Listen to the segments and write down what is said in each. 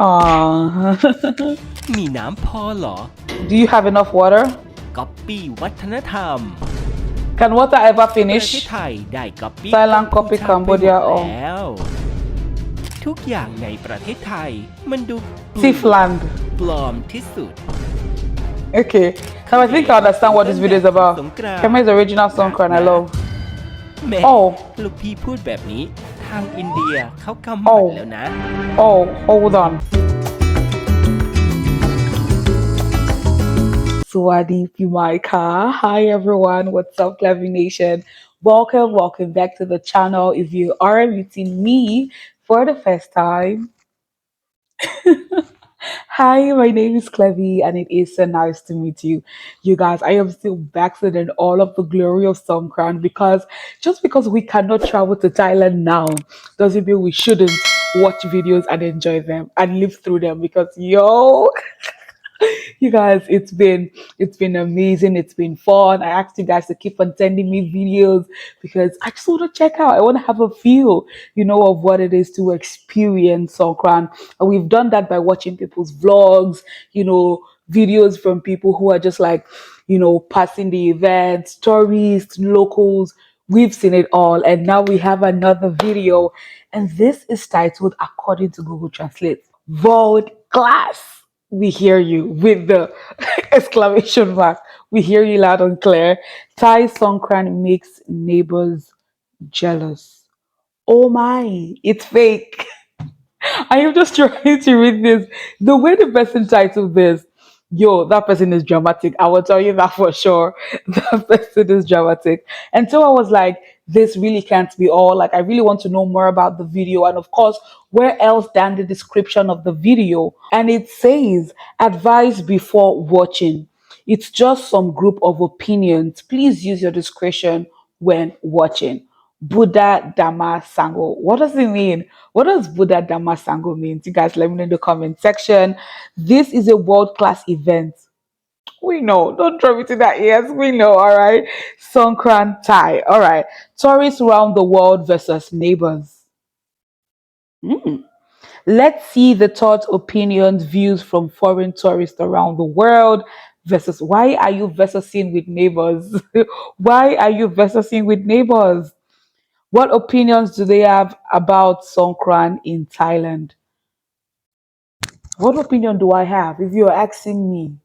Aww. มีน้ำพอเหรอ Do you have enough water? ก๊อปปี้วัฒนธรรม Can water ever ประเทศ finish? ไทยได้ก๊อปปี้ Thailand copy กัมพูชาไปหม Cambodia ด อ๋อ แล้ว ทุกอย่างในประเทศไทย มันดูปล Tiefland. ปลอมที่สุด Okay. Now I think I understand what this video is about. Kemi's original song and I love. แหม่ Oh. ลูกพี่พูดแบบนี้ ทางอินเดียเขากำหมัด Oh. แล้วนะ Oh, hold on. Swadi Pimaika. Hi everyone. What's up, Clevy Nation? Welcome, welcome back to the channel. If you are meeting me for the first time, Hi, my name is Clevy, and it is so nice to meet you. You guys, I am still basking in all of the glory of Songkran because just because we cannot travel to Thailand now doesn't mean we shouldn't watch videos and enjoy them and live through them because yo you guys it's been it's been amazing. It's been fun. I asked you guys to keep on sending me videos because i just want to check out. I want to have a feel you know of what it is to experience songkran and we've done that by watching people's vlogs you know videos from people who are just like you know passing the event tourists locals. We've seen it all. And now we have another video. And this is titled according to google translate world class we hear you with the exclamation mark. We hear you loud and clear. Thai Songkran makes neighbors jealous. Oh my, it's fake. I am just trying to read this. The way the person titled this, yo, that person is dramatic. I will tell you that for sure. That person is dramatic. And so I was like, this really can't be all. Like, I really want to know more about the video. And of course, where else than the description of the video? And it says, advise before watching. It's just some group of opinions. Please use your discretion when watching. Buddha Dhamma Sango. What does it mean? What does Buddha Dhamma Sango mean? You guys let me know in the comment section. This is a world class event. We know. Don't throw it in that ears. We know. All right. Songkran Thai. All right. Tourists around the world versus neighbors. Mm. Let's see the thoughts, opinions, views from foreign tourists around the world versus why are you versusing with neighbors? why are you versusing with neighbors? What opinions do they have about Songkran in Thailand? What opinion do I have if you're asking me?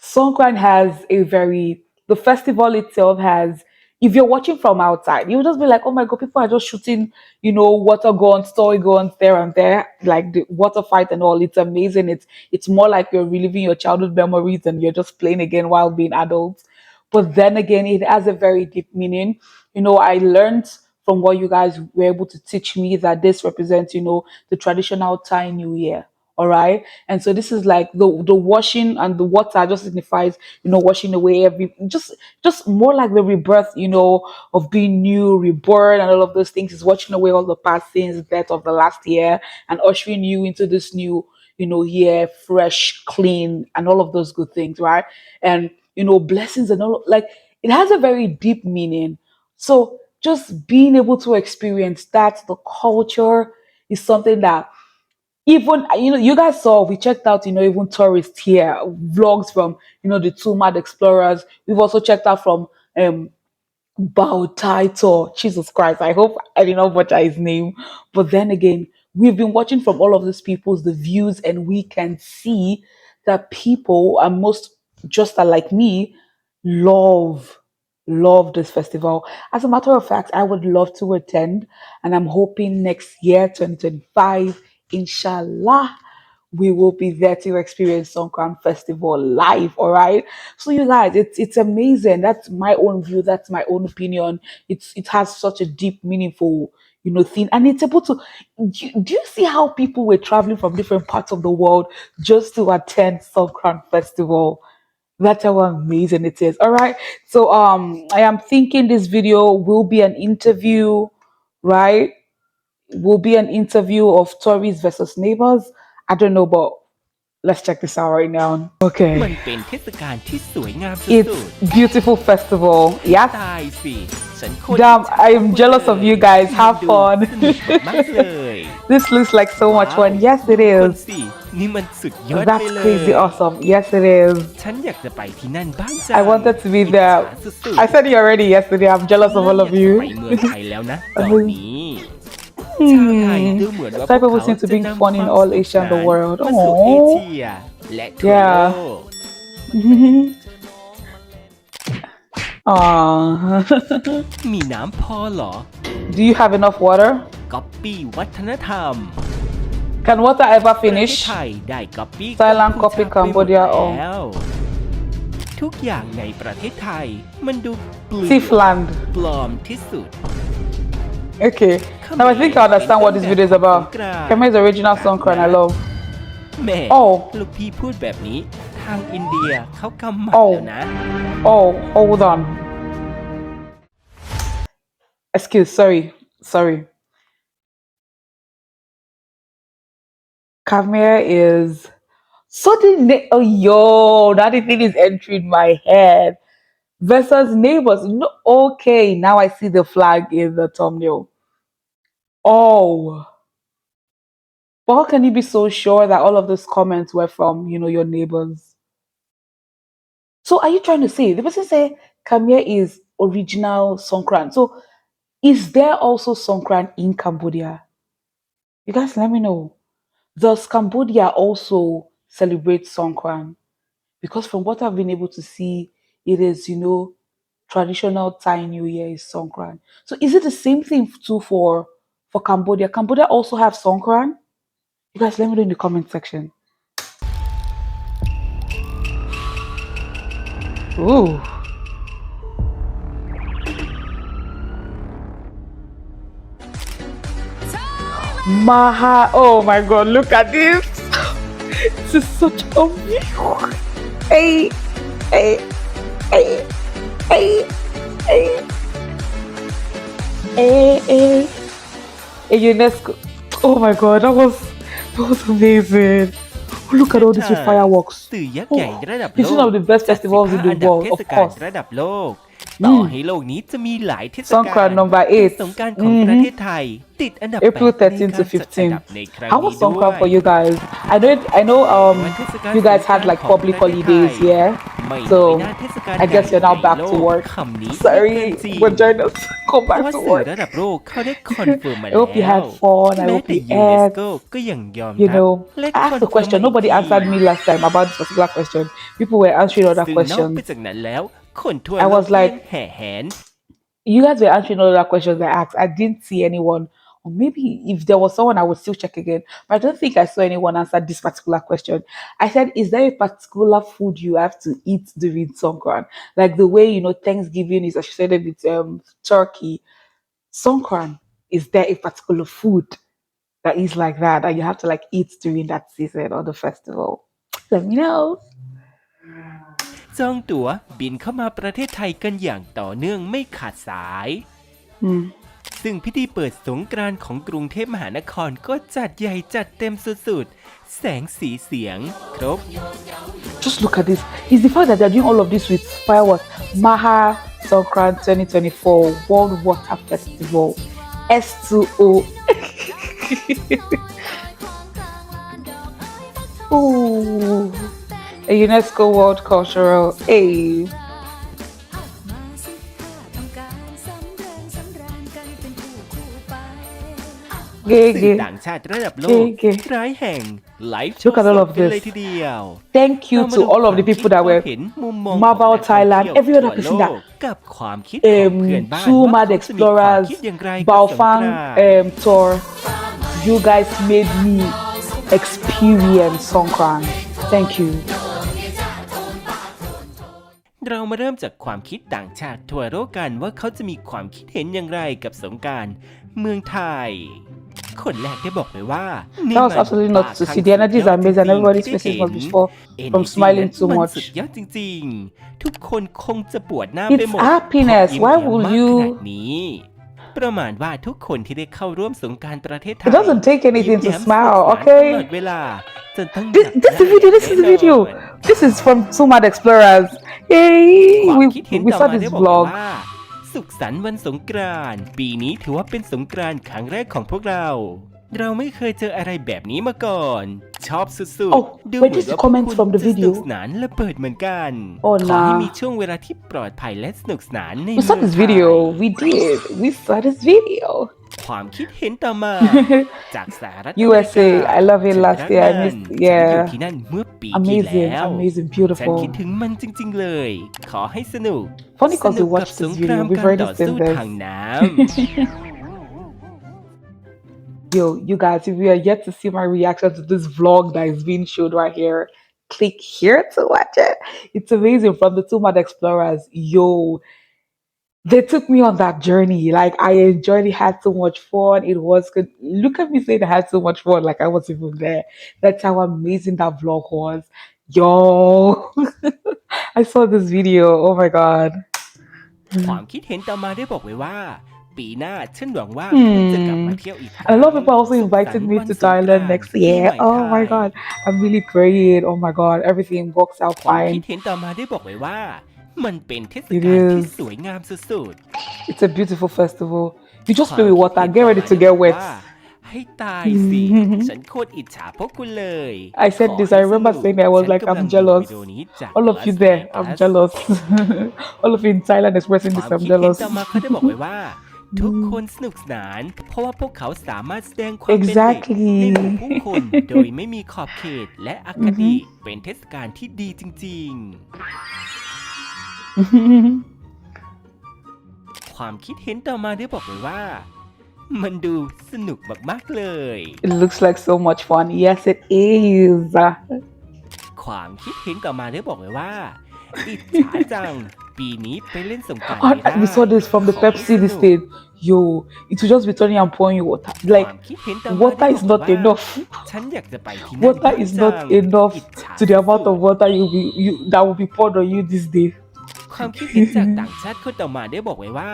Songkran has a very the festival itself has if you're watching from outside, you'll just be like, oh my god, people are just shooting, you know, water guns, toy guns there and there, like the water fight and all. It's amazing. It's it's more like you're reliving your childhood memories and you're just playing again while being adults. But then again, it has a very deep meaning. You know, I learned from what you guys were able to teach me that this represents, you know, the traditional Thai New Year. All right. And so this is like the the washing and the water just signifies, you know, washing away every just just more like the rebirth, you know, of being new, reborn, and all of those things is washing away all the past sins, death of the last year, and ushering you into this new, you know, year, fresh, clean, and all of those good things, right? And you know, blessings and all like it has a very deep meaning. So just being able to experience that, the culture is something that even you know you guys saw we checked out you know even tourists here vlogs from you know the two mad explorers we've also checked out from um Bao Tai Jesus Christ, I hope I did not butcher his name. But then again, we've been watching from all of these people's the views, and we can see that people, and most just like me, love love this festival. As a matter of fact, I would love to attend, and I'm hoping next year, 2025, inshallah, we will be there to experience Songkran Festival live. All right. So you guys, it's it's amazing. That's my own view. That's my own opinion. It's it has such a deep, meaningful, you know, thing, and it's able to. Do you, do you see how people were traveling from different parts of the world just to attend Songkran Festival? That's how amazing it is. All right. So um I am thinking this video will be an interview, right? Will be an interview of tourists versus neighbors. I don't know, but let's check this out right now. มัน Okay. เป็นเทศกาลที่สวยงามสุ It's ด beautiful festival. ๆ Yes. ตายสิ ฉันโคตร Damn, อิจฉา I am jealous of you guys. Have ดู fun. สนุกมากเลย This looks like so much fun. Yes, it คน is. สิ นี่มันสุดยอดไป That's เลย crazy awesome. Yes, it is. ฉันอยากจะไปที่นั่นบ้างจั I wanted to be อิจฉา there. สุดๆ I said it already yesterday. I'm jealous of all of อยากจะ you. ไปเมืองไทยแล้วนะตอนนี้ ชาวไทย Hmm. ดูเหมือนว่า Thai พวก people เขา seem to จะ be นำ fun in ความ all สนุก Asia and the สนาน world. มาสู่ Aww. เอเชียและทั่ว Yeah. โลก Aww. มีน้ำพอเหรอ Do you have enough water? ก๊อปปี้วัฒนธรรม Can water ever ประเทศ finish? ไทยได้ก๊อปปี้ Thailand กัมพูชา copy ไปหมด Cambodia อ๋อ แล้วทุกอย่างในประเทศไทย มันดูเปลือย Thief land. ปลอมที่สุด Okay. Now I think I understand what this video is about. Keme's original song cry I love. แม่ Oh. ลูกพี่พูดแบบนี้ ทางอินเดียเขากำหมัด Oh. แล้วนะ Oh, hold on. Excuse, sorry, sorry. Khmer is suddenly. Oh, yo, that thing is entering my head. Versus neighbors. No, okay, now I see the flag in the thumbnail. Oh. But how can you be so sure that all of those comments were from, you know, your neighbors? So are you trying to say the person say Khmer is original Songkran? So is there also Songkran in Cambodia? You guys let me know. Does Cambodia also celebrate Songkran? Because from what I've been able to see, it is, you know, traditional Thai New Year is Songkran. So is it the same thing too for for Cambodia? Cambodia also have Songkran? You guys let me know in the comment section. Ooh. Maha. Oh my god, look at this. this is such a. Hey, hey, hey, hey, hey. Hey, hey A UNESCO. Oh my god, that was that was amazing. Oh, look at all this with fireworks. สื่อยักษ์ใหญ่ระดับโล It's ก one of the best festivals in 15 the อันดับ world, เท of ศกาล course. ระดับโลก ต่อให้โลกนี้จะมีหลายเทศกาล Songkran number แต่ eight. สงกรารของประเทศไทย ติดอันดับ April แปดใน 13 to การจัดอันดับ 15. ในครั้ง How นี้ was ด้ว Songkran ย for you guys? I know, I know, um, you guys had like public holidays, yeah. ไม่น้อย So หน้าเทศกาล I guess you're now ใหญ่ back ใน to โลก work. คำนี้ Sorry, ไม่เกินจริง but join us. Go เพราะ back ว่า to สื่อ work. ระดับโลกเขาได้คอนเฟิร์มมา I แล้ว hope you had fun. I แม้ hope แต่ you ยูเนส ate. โกก็ยังยอม You รับ know, และ I asked a คอนเฟิร์ม question. มาอีก Nobody ที answered me last time about this particular question. People were answering other ซึ่งนอกไป questions. จากนั้นแล้ว I was like, hands. You guys were answering all the questions I asked. I didn't see anyone. Or maybe if there was someone, I would still check again. But I don't think I saw anyone answer this particular question. I said, Is there a particular food you have to eat during Songkran? Like the way, you know, Thanksgiving is associated with um, turkey. Songkran, is there a particular food that is like that that you have to like eat during that season or the festival? Let me know. จองตั๋วบินเข้ามาประเทศไทยกันอย่างต่อเนื่องไม่ขาดสาย Hmm. ซึ่งพิธีเปิดสงกรานต์ของกรุงเทพมหานครก็จัดใหญ่จัดเต็มสุดๆ แสงสีเสียง ครบ Just look at this. It's the fact that they're doing all of this with fireworks. Maha Songkran 2024 World Water Festival. S2O. Ooh. A UNESCO World Cultural. Hey. สื่อ Gege. ต่างชาติระดับโลก เก๋ๆ หลายแห่งไลฟ์ Look at all of กันเลย this. ทีเดียว Thank you to all of the people that were เห็นมุมมอง Marvel ของนักท่อง Thailand, เที่ยว every other ทั่ว person โล that กกับความคิดของ um, เพื่อนบ้าน two ว่า mad เขาจะมีความ explorers, คิดอย่างไรกับสงกราน Baofang ต์ um, tour. You guys made me experience Songkran. Thank you. เรามาเริ่มจากความคิดต่างชาติทั่วโลกกันว่าเขาจะมีความคิดเห็นอย่างไรกับสงกรารเมืองไทย คนแรกได้บอกเลยว่า That was absolutely not to see. The energy is amazing. Everybody's faces must be full from smiling too มัน much. สุดยอดจริงๆ ทุกคนคงจะปวดหน้า It's ไปหมด happiness. เพราะ Why ยิ้ม will มาก you- ขนาดนี้ประมาณว่าทุกคนที่ได้เข้าร่วมสงกรารประเทศไทย It doesn't take anything to ยิ้มแย้ม smile, สดใส okay? ตลอดเวลาจนต้อง This, หนัก this is the video. This is the แน่นอน video. This is from Sumad Explorers. ควา Yay! ม We, คิดเห็น we ต่อ saw มา this ได้บอก vlog. ว่า สุขสันต์วันสงกรานต์ปีนี้ถือว่าเป็นสงกรานต์ครั้งแรกของพวกเรา เราไม่เคยเจออะไรแบบนี้มาก่อน ชอบสุด Oh, ๆ ดู wait, เหมือน this is ว่าพวก comments คุณ from the จะสนุก video. สนานและเปิดเหมือนกัน Oh, ขอให้ nah. มีช่วงเวลาที่ปลอดภัยและสนุกสนานใน We saw เมือง this ไทย video. We did. We saw this video. ความคิดเห็นต่อมา จากสหรัฐ USA. I love it ฉัน last รัก year. I มัน missed. ฉันอยู่ Yeah. ที่นั่นเมื่อปีที่ Amazing. แล้ว Amazing. ฉัน Beautiful. คิดถึงมันจริง ๆ เลย ขอให้สนุก Funny 'cause สนุ we กกับ watched ส this งคราม video. We've การ already ต่อสู้ seen ทาง this. น้ Yo, you guys, if you are yet to see my reaction to this vlog that is being showed right here, click here to watch it. It's amazing from the two mad explorers. Yo, they took me on that journey. Like I enjoyed it, had so much fun. It was good. Look at me saying I had so much fun, like I was even there. That's how amazing that vlog was. Yo, I saw this video. Oh my god. ำ ความคิดเห็นต่อมาได้บอกไว้ว่า ปีหน้าฉันหวังว่า Hmm. คุณจะกลับมาเที่ยวอีกครั้ง And a lot of people also สุขสันต์ invited me วัน to สงกรานต์ Thailand next ปี year. ใหม่ Oh my ไทย god, I'm really praying. Oh my god, everything works out ความคิด fine. เห็นต่อมาได้บอกไว้ว่า มันเป็นเทศ It กาลที่ is. สวยงามสุด It's a beautiful festival. You ๆ just ควา play ม with คิด water. เห็น Get ต่อ ready มา to ได้ get บอก wet. ว่าให้ตายสิ ฉันโคตรอิจฉาพวกคุณเลย I said ขอ this. ให้ I remember สนุก saying I was ฉัน like, กำลัง I'm ดู jealous. วิดีโอนี้จาก All of you Las there, I'm Vegas jealous. All of you in Thailand expressing ค this, วาม I'm คิดเห็น jealous. ต่อมาเขาได้บอกไว้ว่า ทุกคนสนุกสนาน เพราะว่าพวกเขาสามารถแสดงความเป็นเด็ก Exactly. ในหมู่ผู้คนโดยไม่มีขอบเขตและอคติเป็นเทศกาลที่ดีจริง ๆ ความคิดเห็นต่อมาได้บอกไว้ว่า มันดูสนุกมากๆเลย it looks like so much fun. Yes, it is. ความคิดเห็นต่อมาได้บอกไว้ว่าอิจฉาจัง ปีนี้ไปเล่นสงกรานต์ Oh, ไม่ได้ we saw this from the ขอให้ Pepsi สนุ this ก thing. Yo, it will just be turning and pouring you water. ควา Like มคิดเห็นต่อมา water ได้ is บอก not ไว้ว่า enough. ฉันอยากจะไปที่นั่น Water is จั not ง enough อิจฉา to the amount สุด of water you be you that will be poured on you this day. ๆความคิดเห็นจากต่างชาติคนต่อมาได้บอกไว้ว่า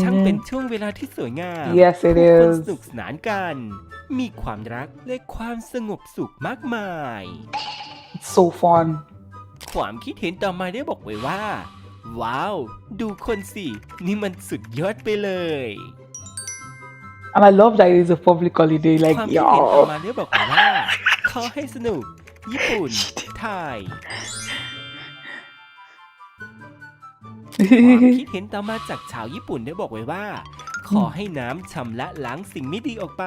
ช่างเป็นช่วงเวลาที่สวยงาม Yes, it ผู้คน is. สนุกสนานกัน มีความรักและความสงบสุขมากมาย It's so fun. ความคิดเห็นต่อมาได้บอกไว้ว่า ว้าว ดูคนสิ นี่มันสุดยอดไปเลย And I love that it is a public holiday. ควา Like, มคิดเห็นต่อ yo. มาได้บอกไว้ว่าขอให้สนุก ญี่ปุ่น ไทย ความคิดเห็นต่อมาจากชาวญี่ปุ่นได้บอกไว้ว่า ขอให้น้ำชำระล้างสิ่งไม่ดีออกไป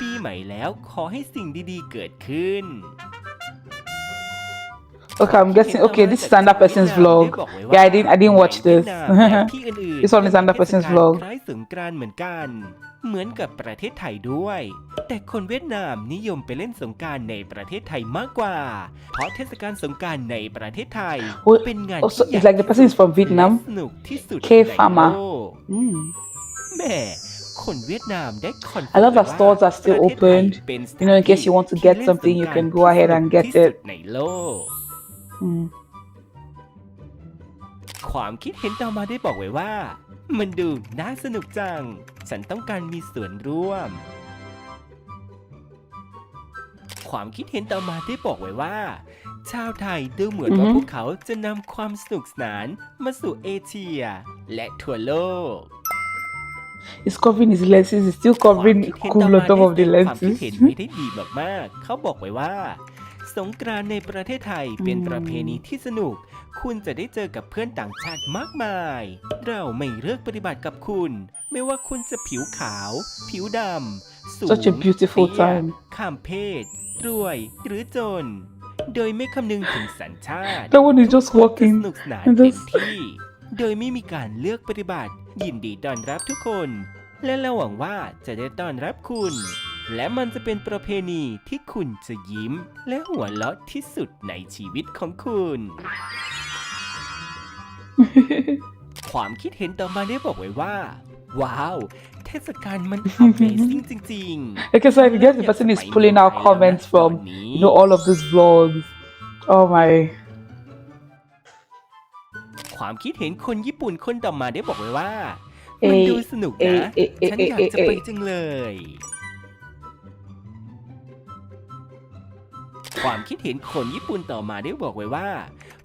ปีใหม่แล้วขอให้สิ่งดีๆเกิดขึ้น Okay, I'm guessing. Okay, this is another person's vlog. Yeah, I didn't. I didn't watch this. ที่อื่นๆ This one is another person's เทศกาล vlog. คล้ายสงกรานต์เหมือนกัน เหมือนกับประเทศไทยด้วย แต่คนเวียดนามนิยมไปเล่นสงกรารในประเทศไทยมากกว่า เพราะเทศกาลสงกรารในประเทศไทย Wait, เป็นงาน also, ที่ it's like the person is from และ Vietnam. สนุกที่สุด K ใน Pharma โลก Mm. แม่คนเวียดนามได้คอน I love that stores are still opened. You know, in case you want to get something, you can go ahead and get it. ในโลก Mm. ความคิดเห็นต่อมาได้บอกไว้ว่า มันดูน่าสนุกจัง ฉันต้องการมีส่วนร่วม ความคิดเห็นต่อมาได้บอกไว้ว่า ชาวไทยดูเหมือนว่าอือฮึพวกเขาจะนำความสนุกสนานมาสู่เอเชีย และทั่วโลก It's covering his lenses. It's still ความ covering คิดเห็น cool ต่อ on มา top of ได้ the แสดงความคิด lenses. เห็นไว้ได้ดีมากๆเขาบอกไว้ว่า สงกรานต์ในประเทศไทยเป็นอืมประเพณีที่สนุก คุณจะได้เจอกับเพื่อนต่างชาติมากมาย เราไม่เลือกปฏิบัติกับคุณ ไม่ว่าคุณจะผิวขาว ผิวดำ สูง Such a beautiful เตี้ย time. ข้ามเพศ รวยหรือจน โดยไม่คำนึงถึงสัญชาติ That one is just จะส walking. นุกสนาน and เต็ม just- ที่ โดยไม่มีการเลือกปฏิบัติ ยินดีต้อนรับทุกคน และเราหวังว่าจะได้ต้อนรับคุณ และมันจะเป็นประเพณีที่คุณจะยิ้ม และหัวเราะที่สุดในชีวิตของคุณ ความคิดเห็นต่อมาได้บอกไว้ว่า ว้าว เทศกาลมัน Amazing จริงๆ Okay, so I guess the person is pulling out comments from you know all of these vlogs. Oh my. ความคิดเห็นคนญี่ปุ่นคนต่อมาได้บอกไว้ว่า มันเอ้ยดูสนุกเอ้ยนะ เอ้ยเอ้ยฉันเอ้ยอยากจะเอ้ยไปจังเลย ความคิดเห็นคนญี่ปุ่นต่อมาได้บอกไว้ว่า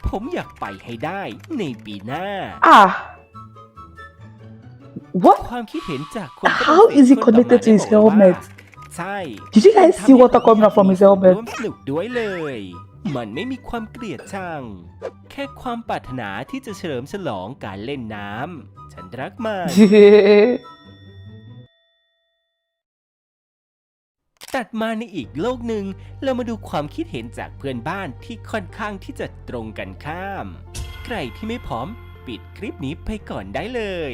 ผมอยากไปให้ได้ในปีหน้า Ah. What? ความคิดเห็นจากคนฝรั่ง How เศส is he คนต่อมา connected to his ได้บอกไว้ว่า helmet? ใช่ Did you มัน guys ทำ see ให้ water ผม coming อยา out ก from มี his ส่วน helmet? ร่วมสนุกด้วยเลย มันไม่มีความเกลียดชัง แค่ความปรารถนาที่จะเฉลิมฉลองการเล่นน้ำ ฉันรักมัน ตัดมาในอีกโลกหนึ่งเรามาดูความคิดเห็นจากเพื่อนบ้านที่ค่อนข้างที่จะตรงกันข้าม ใครที่ไม่พร้อม ปิดคลิปนี้ไปก่อนได้เลย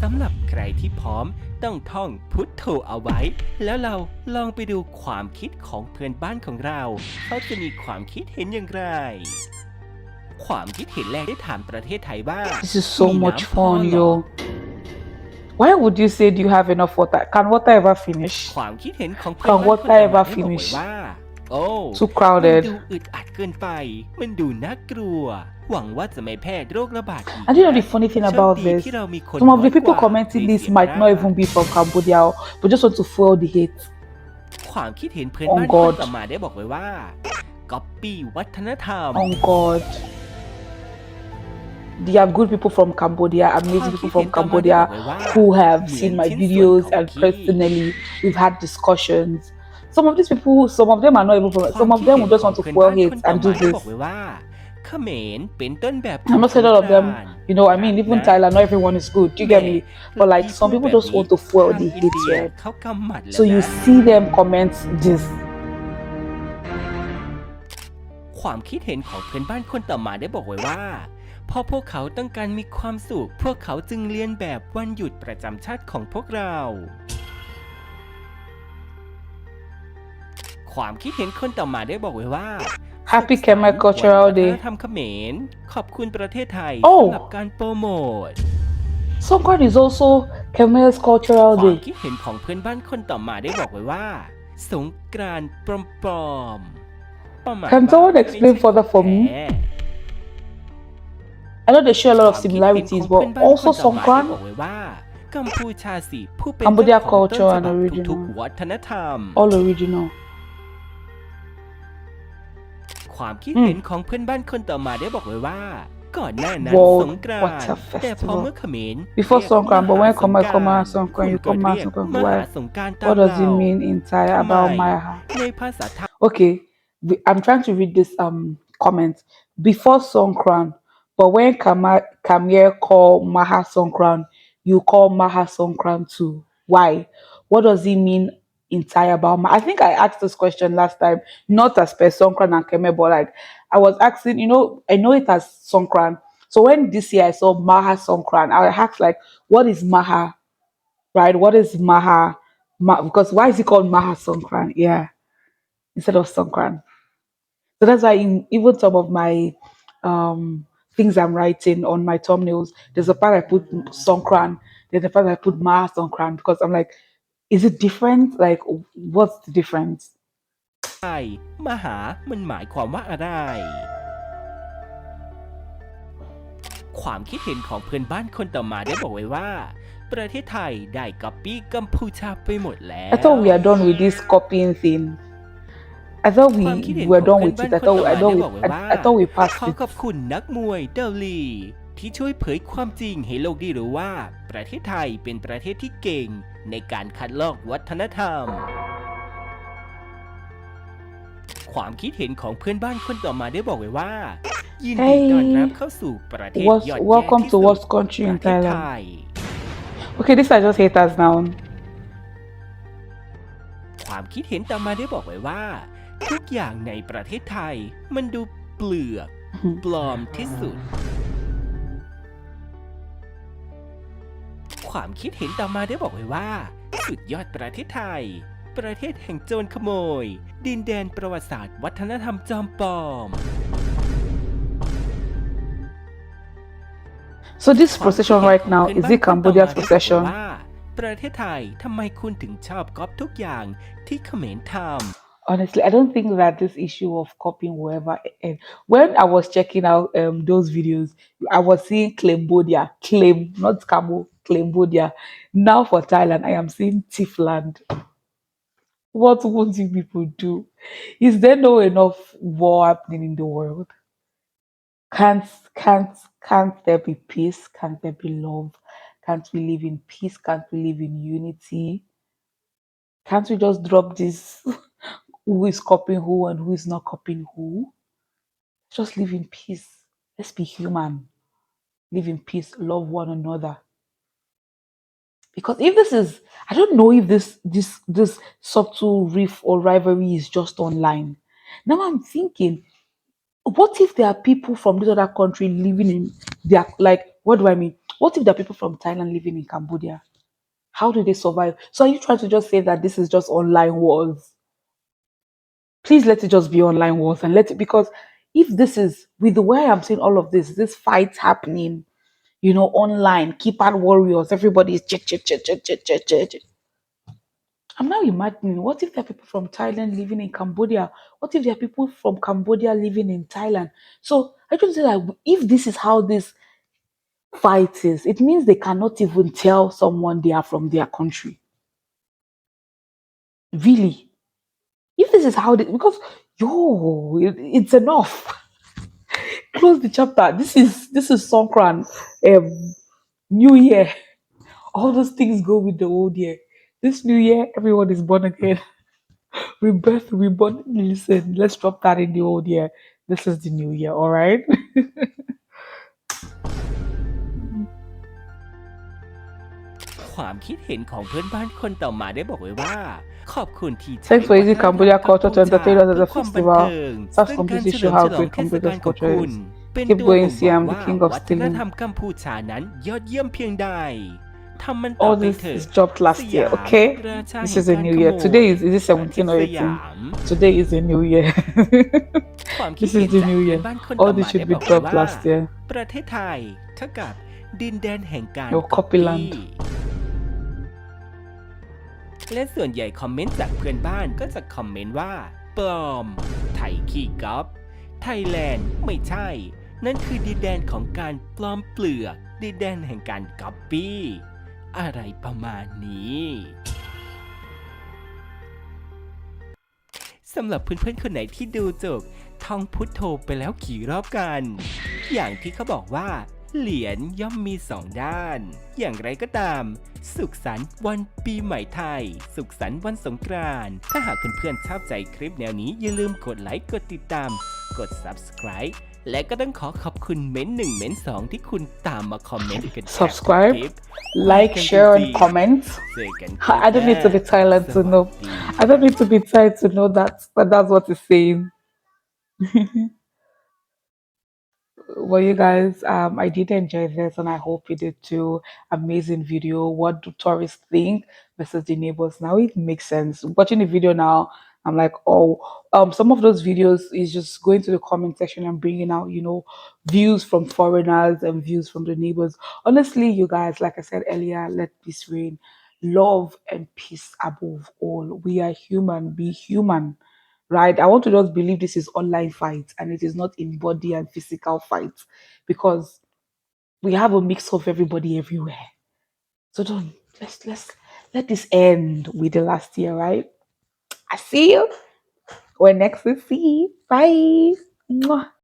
สำหรับใครที่พร้อมต้องท่องพุทโธเอาไว้ แล้วเราลองไปดูความคิดของเพื่อนบ้านของเรา เขาจะมีความคิดเห็นอย่างไร ความคิดเห็นแรกได้ถามประเทศไทยว่า This is so มี much น้ำพอ fun, yo. Why would you say do you have enough water? Can water ever finish? ความคิดเห็นของเพื่อน Can บ้านคน water ต่อ ever มาได้บอก finish? ไว้ว่า โอ้ Too มัน crowded. ดูอึดอัดเกินไป มันดูน่ากลัว หวังว่าจะไม่แพร่โรคระบาดอีก And you know the funny thing โชค about ดี this? ที่เรามีคน Some of น้ the อย people กว่า commenting ใน this เสียง might แร not ก even be from Cambodia, but just want to fuel the hate. ความคิดเห็นเพื่อน Oh บ้านคน God ต่อมาได้บอกไว้ว่าก๊อปปี้วัฒนธรรม Oh God. There are good people from Cambodia, ความ amazing คิด people เห็น from ต่อมาได้บ Cambodia อกไว้ว่า who have เหมือน seen my ชิ้นส่วน videos ของ and พี่ personally we've had discussions. Some of these people, some of them are not even from, ความ some of คิด them เห็ will น just ของ want to เพื่อน fuel บ้าน hate คนต่อ and มา do ได้ this. บอกไว้ว่าเขมรเป็นต้นแบบ I'm not saying all of them, สงกรานต์ you know, I mean, even นะ Thailand, not everyone is good. Do you get me? But like, some people just want to fuel ทาง the อิน hate เดีย here. เขากำหมัดแล้ว So you นะ see them comment this. ความคิดเห็นของเพื่อนบ้านคนต่อมาได้บอกไว้ว่า เพราะพวกเขาต้องการมีความสุข พวกเขาจึงเลียนแบบวันหยุดประจำชาติของพวกเรา ความคิดเห็นคนต่อมาได้บอกไว้ว่า Happy สุขสันต์ Khmer Cultural วันวัฒ Day นธรรมเขมรขอบคุณประเทศไทยโอ้สำหรับการโปรโมท Songkran is also Khmer's ค cultural วาม day. คิดเห็นของเพื่อนบ้านคนต่อมาได้บอกไว้ว่า สงกรานต์ปลอมๆประมาณ Can ว่า someone ไม่ explain ใช่ further for me? แท้ I know they share a lot of ความคิดเห็น similarities, ของ but เพื่อนบ้าน also คนต่อมาได้ Songkran บอกไว้ว่ากัมพูชาสิผู้เป็น Cambodia เจ้าของต้น culture ฉ and บับ original ทุกๆวัฒนธรรม all original. ความคิดเห็นของเพื่อนบ้านคนต่อมาได้บอกไว้ว่า ก่อนหน้านั้น World สงกราน Water ต์แต่พอ Festival เมื่อเขมร Before เรียก Songkran, but when มหา Khmer ส come งก out รานต์ Songkran, you คุณ come ก็ out เรียก Songkran. มหา Why? สงกรานต์ตาม What does เรา it mean in Thai about Khmer. Maha? ในภาษาไทย Okay, we- I'm trying to read this um comment before Songkran, but when Kama Kamir call Maha Songkran, you call Maha Songkran too. Why? What does it mean in Thai about? I think I asked this question last time, not as per Songkran and Khmer, but like I was asking, you know, I know it as Songkran. So when this year I saw Maha Songkran, I asked like, what is Maha? Right? What is Maha? Ma- because why is it called Maha Songkran? Yeah, instead of Songkran. So that's why in even some of my um things I'm writing on my thumbnails, there's a part I put Songkran, there's a part I put Maha Songkran because I'm like, is it different? Like, what's the difference? ไทยมหา มันหมายความว่าอะไร ความคิดเห็นของเพื่อนบ้านคนต่อมาได้บอกไว้ว่า ประเทศไทยได้ก๊อปปี้กัมพูชาไปหมดแล้ว I thought we are done with this copying thing. I thought ความคิด we เห็น were ของ done เพื่อน with บ้าน it. I คนต่อ thought มา I ได้ thought บอก we ไว้ I, ว่า I thought we ข passed อ it. ขอบคุณนักมวยเดาลี ที่ช่วยเผยความจริงให้โลกได้รู้ว่า ประเทศไทยเป็นประเทศที่เก่ง ในการคัดลอกวัฒนธรรม ความคิดเห็นของเพื่อนบ้านคนต่อมาได้บอกไว้ว่า ยินดีต้อนรับเข้าสู่ประเทศ What's- ยอดเยี่ยม welcome ที่ to สุด worst country ป in ระเทศไท Thailand. ย Okay, these are just haters now. ความคิดเห็นต่อมาได้บอกไว้ว่า ทุกอย่างในประเทศไทย มันดูเปลือกปลอมที่สุด ความคิดเห็นต่อมาได้บอกไว้ว่า สุดยอดประเทศไทย ประเทศแห่งโจรขโมย ดินแดนประวัติศาสตร์ วัฒนธรรมจอมปลอม So this procession right now is it Cambodia's procession? ว่าประเทศไทยทำไมคุณถึงชอบก๊อปทุกอย่างที่เขมรทำ Honestly, I don't think that this issue of copying will ever end. When I was checking out um, those videos, I was seeing Cambodia, claim not Cabo, Cambodia. Now for Thailand, I am seeing Tifland. What would you people do? Is there no enough war happening in the world? Can't can't can't there be peace? Can't there be love? Can't we live in peace? Can't we live in unity? Can't we just drop this? who is copying who and who is not copying who? Just live in peace. Let's be human. Live in peace. Love one another. Because if this is, I don't know if this this this subtle riff or rivalry is just online. Now I'm thinking, what if there are people from this other country living in their like what do I mean? What if there are people from Thailand living in Cambodia? How do they survive? So are you trying to just say that this is just online wars? Please let it just be online wars and let it because if this is with the way I'm seeing all of this, this fight happening, you know, online, keypad warriors, everybody is check, check, check, check, check, check, check. check. I'm now imagining what if there are people from Thailand living in Cambodia? What if there are people from Cambodia living in Thailand? So I just say that if this is how this fight is, it means they cannot even tell someone they are from their country. Really. If this is how they because yo, it- it's enough. Close the chapter. This is this is Songkran, um, New Year. All those things go with the old year. This new year, everyone is born again. Rebirth, reborn. Listen, let's drop that in the old year. This is the new year, all right? ความคิดเห็นของเพื่อนบ้านคนต่อมาได้บอกไว้ว่า ขอบคุณที่ Thanks for using Cambodia Culture to entertain us at the festival. Such competition have great competitors for choice. Keep going, Siam, the king of stealing. วัฒนธรรมกัมพูชานั้นยอดเยี่ยมเพียงใด All this is dropped last year, okay? This is a new year. Today is, is it 17 or 18? Today is a new year. this is the new year. All this should be dropped last year. ประเทศไทยเท่ากับดินแดนแห่งการ No copyland. และส่วนใหญ่คอมเมนต์จากเพื่อนบ้านก็จะคอมเมนต์ว่า ปลอม ไทยขี้ก๊อปไทยแลนด์ไม่ใช่ นั่นคือดินแดนของการปลอมเปลือก ดินแดนแห่งการก๊อปปี้อะไรประมาณนี้สำหรับเพื่อนๆคนไหนที่ดูจบท่องพุทโธไปแล้วกี่รอบกัน อย่างที่เขาบอกว่า เหรียญย่อมมีสองด้าน อย่างไรก็ตาม สุขสันต์วันปีใหม่ไทย สุขสันต์วันสงกรานต์ถ้าหากเพื่อนๆชอบใจคลิปแนวนี้อย่าลืมกดไลค์กดติดตาม กด subscribe และก็ต้องขอขอบคุณเม้นหนึ่งเม้นสองที่คุณตามมาคอมเมนต์กันแทบทุก Subscribe, คลิป Like, share, and comment. เจอกัน I don't need to be Thailand to know. I don't need to be Thai to know that, but that's what it's saying. Well, you guys, um, I did enjoy this, and I hope you did too. Amazing video. What do tourists think versus the neighbors? Now it makes sense. Watching the video now, I'm like, oh, um, some of those videos is just going to the comment section and bringing out, you know, views from foreigners and views from the neighbors. Honestly, you guys, like I said earlier, let peace reign. Love and peace above all. We are human. Be human right? I want to just believe this is online fight and it is not in body and physical fight because we have a mix of everybody everywhere. So don't let's let's let this end with the last year, right? I see you when next we see. Bye.